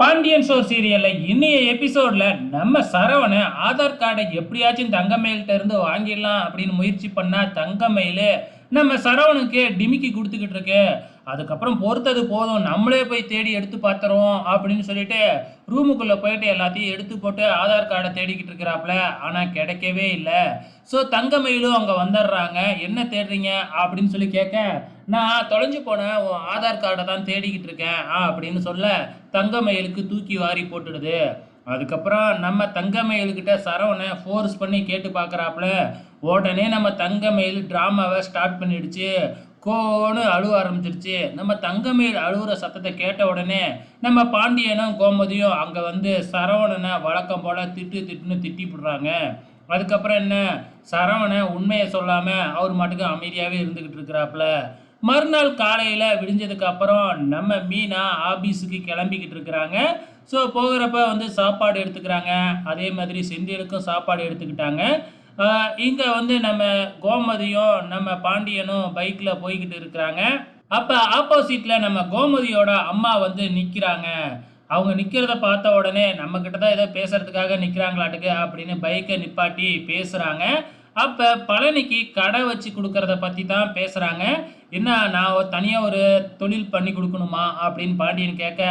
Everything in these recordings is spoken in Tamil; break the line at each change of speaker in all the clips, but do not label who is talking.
பாண்டியன் ஷோ சீரியல்ல இன்னைய எபிசோட்ல நம்ம சரவணை ஆதார் கார்டை எப்படியாச்சும் தங்கமயில்கிட்ட இருந்து வாங்கிடலாம் அப்படின்னு முயற்சி பண்ணா தங்கமயில் நம்ம சரவணுக்கு டிமிக்கி கொடுத்துக்கிட்டு இருக்கு. அதுக்கப்புறம் பொறுத்தது போதும். நம்மளே போய் தேடி எடுத்து பார்த்துருவோம் அப்படின்னு சொல்லிட்டு ரூமுக்குள்ளே போயிட்டு எல்லாத்தையும் எடுத்து போட்டு ஆதார் கார்டை தேடிக்கிட்டு இருக்கிறாப்புல. ஆனால் கிடைக்கவே இல்லை. ஸோ தங்கமயிலும் அங்கே வந்துடுறாங்க. என்ன தேடுறீங்க அப்படின்னு சொல்லி கேட்க நான் தொலைஞ்சு போன உன் ஆதார் கார்டை தான் தேடிக்கிட்டு இருக்கேன் ஆ அப்படின்னு சொல்ல தங்கமயிலுக்கு தூக்கி வாரி போட்டுடுது. அதுக்கப்புறம் நம்ம தங்கமயில்கிட்ட சரவணை ஃபோர்ஸ் பண்ணி கேட்டு பார்க்குறாப்புல. உடனே நம்ம தங்கமயில் ட்ராமாவை ஸ்டார்ட் பண்ணிடுச்சு. கோன்னு அழுவ ஆரம்பிச்சிருச்சு. நம்ம தங்கமயில் அழுகிற சத்தத்தை கேட்ட உடனே நம்ம பாண்டியனும் கோமதியும் அங்கே வந்து சரவணனை வழக்கம் போல் திட்டு திட்டுன்னு திட்டி விடுறாங்க அதுக்கப்புறம் என்ன? சரவணை உண்மையை சொல்லாமல் அவர் மாட்டுக்கு அமைதியாகவே இருந்துக்கிட்டு இருக்கிறாப்புல. மறுநாள் காலையில் விடிஞ்சதுக்கு அப்புறம் நம்ம மீனா ஆபீஸுக்கு கிளம்பிக்கிட்டு இருக்கிறாங்க. ஸோ போகிறப்ப வந்து சாப்பாடு எடுத்துக்கிறாங்க. அதே மாதிரி செந்திலுக்கும் சாப்பாடு எடுத்துக்கிட்டாங்க. இங்கே வந்து நம்ம கோமதியும் நம்ம பாண்டியனும் பைக்கில் போய்கிட்டு இருக்கிறாங்க. அப்போ ஆப்போசிட்டில் நம்ம கோமதியோட அம்மா வந்து நிற்கிறாங்க அவங்க நிற்கிறத பார்த்த உடனே நம்மக்கிட்ட தான் ஏதோ பேசுகிறதுக்காக நிற்கிறாங்களாட்டுக்கு அப்படின்னு பைக்கை நிப்பாட்டி பேசுகிறாங்க அப்போ பழனிக்கு கடை வச்சு கொடுக்கறத பற்றி தான் பேசுகிறாங்க என்ன நான் தனியாக ஒரு தொழில் பண்ணி கொடுக்கணுமா? அப்படின்னு பாண்டியன் கேட்க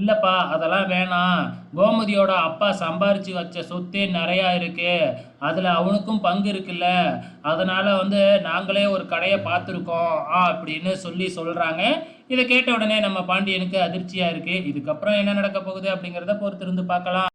இல்லைப்பா அதெல்லாம் வேணாம். கோமதியோட அப்பா சம்பாரித்து வச்ச சொத்தே நிறையா இருக்குது அதில் அவனுக்கும் பங்கு இருக்குல்ல. அதனால் வந்து நாங்களே ஒரு கடையை பார்த்துருக்கோம் ஆ அப்படின்னு சொல்லி சொல்கிறாங்க இதை கேட்ட உடனே நம்ம பாண்டியனுக்கு அதிர்ச்சியாக இருக்குது இதுக்கப்புறம் என்ன நடக்க போகுது அப்படிங்கிறத பொறுத்திருந்து பார்க்கலாம்.